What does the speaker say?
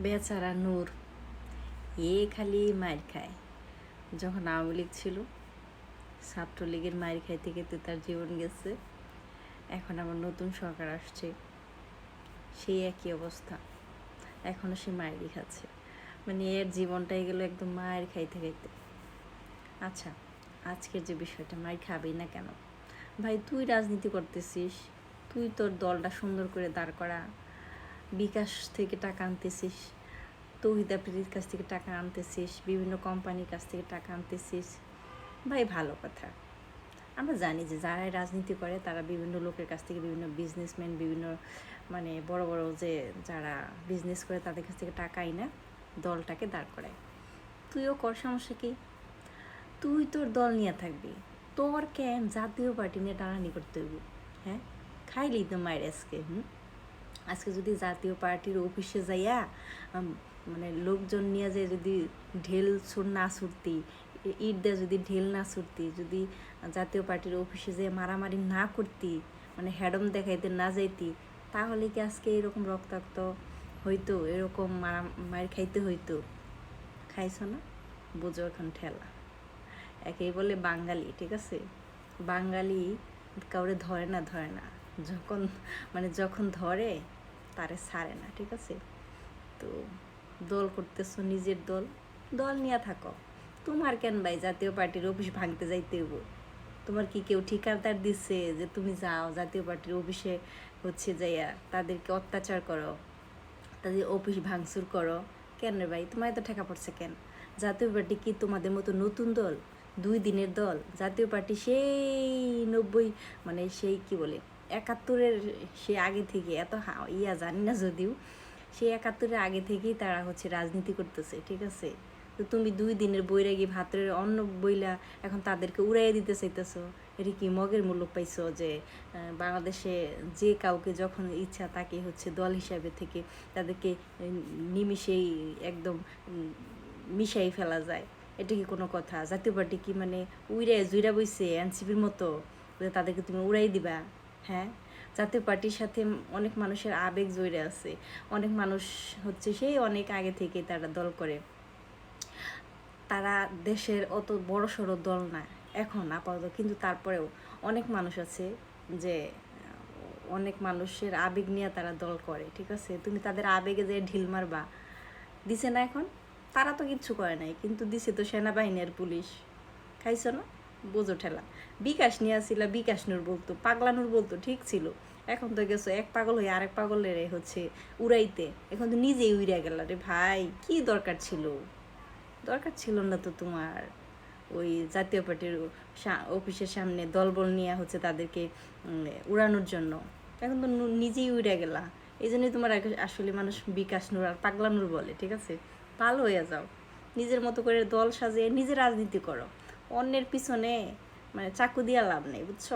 বেচারা নূর। এ খালি মায়ের খায়। যখন আওয়ামী লীগ ছিল, ছাত্রলীগের মায়ের খাইতে খেতে তার জীবন গেছে। এখন আবার নতুন সরকার আসছে। সেই একই অবস্থা। এখনও সে মায়েরই খাচ্ছে। মানে এর জীবনটাই গেল একদম মায়ের খাইতে খাইতে। আচ্ছা আজকের যে বিষয়টা মায়ের খাবেই না কেন? ভাই, তুই রাজনীতি করতেছিস। তুই তোর দলটা সুন্দর করে দাঁড় করা। বিকাশ থেকে টাকা আনতেছিস, তৌহিদা প্রীতির কাছ থেকে টাকা আনতেছিস, বিভিন্ন কোম্পানির কাছ থেকে টাকা আনতেছিস। ভাই, ভালো কথা। আমরা জানি যে যারা রাজনীতি করে, তারা বিভিন্ন লোকের কাছ থেকে বিভিন্ন বিজনেসম্যান বিভিন্ন মানে বড় বড় যে যারা বিজনেস করে, তাদের কাছ থেকে টাকা আইনা দলটাকে দাঁড় করায়। তুইও কর, সমস্যা কি? তুই তোর দল নিয়ে থাকবি। তোর কেন জাতীয় পার্টি নিয়ে টানানি করতে হইব? হ্যাঁ? খাইলি তো মায়ের আজকে হুম? আজকে যদি জাতীয় পার্টির অফিসে যাইয়া মানে লোকজন নিয়ে যে যদি ঢেল ছুট না ছুটতি ইট দিয়ে যদি ঢেল না ছুটতি যদি জাতীয় পার্টির অফিসে যে মারামারি না করতি মানে হ্যাডম দেখাইতে না যাইতি, তাহলে কি আজকে এরকম রক্তাক্ত হইতো, এরকম মারা মার খাইতে হইতো? খাইছো না? বুঝো এখন ঠেলা। একেই বলে বাঙালি, ঠিক আছে? বাঙালি কাউরে ধরে না ধরে না। যখন মানে যখন ধরে, তারে ছাড়ে না, ঠিক আছে? তো দল করতেছো নিজের দল দল নিয়ে থাকো। তোমার কেন ভাই জাতীয় পার্টির অফিস ভাঙতে যাইতে হইব? তোমার কি কেউ ঠিকাদার দিচ্ছে যে তুমি যাও, জাতীয় পার্টির অফিসে হচ্ছে যাইয়া তাদেরকে অত্যাচার করো, তাদের অফিস ভাঙচুর করো? কেন রে ভাই? তোমার তো ঠেকা পড়ছে কেন? জাতীয় পার্টি কি তোমাদের মতো নতুন দল? দুই দিনের দল? জাতীয় পার্টি সেই নব্বই মানে সেই কি বলে? একাত্তরের সে আগে থেকে, এত ইয়া জানি না যদিও, সে একাত্তরের আগে থেকেই তারা হচ্ছে রাজনীতি করতেছে, ঠিক আছে? তো তুমি দুই দিনের বৈরাগী ভাতরের অন্য বইলা এখন তাদেরকে উড়াইয়া দিতে চাইতেছো, এটা কি মগের মূল্য পাইছো যে বাংলাদেশে যে কাউকে যখন ইচ্ছা তাকে হচ্ছে দল হিসাবে থেকে তাদেরকে নিমিশেই একদম মিশাই ফেলা যায়, এটা কি কোনো কথা? জাতীয় পার্টি কি মানে উইরে জুইরা বইছে এনসিপির মতো তাদেরকে তুমি উড়াই দিবা? হ্যাঁ? জাতীয় পার্টির সাথে অনেক মানুষের আবেগ জড়িয়ে আছে। অনেক মানুষ হচ্ছে সেই অনেক আগে থেকে তারা দল করে। তারা দেশের অত বড় সড়ো দল না, এখন আপাতত। কিন্তু তারপরেও অনেক মানুষ আছে যে, অনেক মানুষের আবেগ নিয়ে তারা দল করে, ঠিক আছে? তুমি তাদের আবেগে যে ঢিল মারবা, দিছে না এখন? তারা তো কিচ্ছু করে নাই, কিন্তু দিছে তো সেনাবাহিনী আর পুলিশ। খাইছো না? বোঝো ঠেলা বিকাশ নিয়ে আসিলা বিকাশ নূর বলতো, পাগলানুর বলতো, ঠিক ছিল। এখন তো গেছো, এক পাগল হয়ে আরেক পাগলের হচ্ছে উড়াইতে। এখন তো নিজেই উড়ে গেল রে ভাই, কি দরকার ছিল? দরকার ছিল না তো তোমার। ওই জাতীয় পার্টির অফিসের সামনে দলবল নিয়ে হচ্ছে তাদেরকে উড়ানোর জন্য। এখন তো নিজেই উড়ে গেলা। এই জন্যই তোমার আসলে মানুষ বিকাশ নূর আর পাগলা নূর বলে, ঠিক আছে? ভালো হয়ে যাও। নিজের মতো করে দল সাজিয়ে নিজে রাজনীতি করো। অন্যের পিছনে মানে চাকু দিয়া লাভ নেই বুঝছ?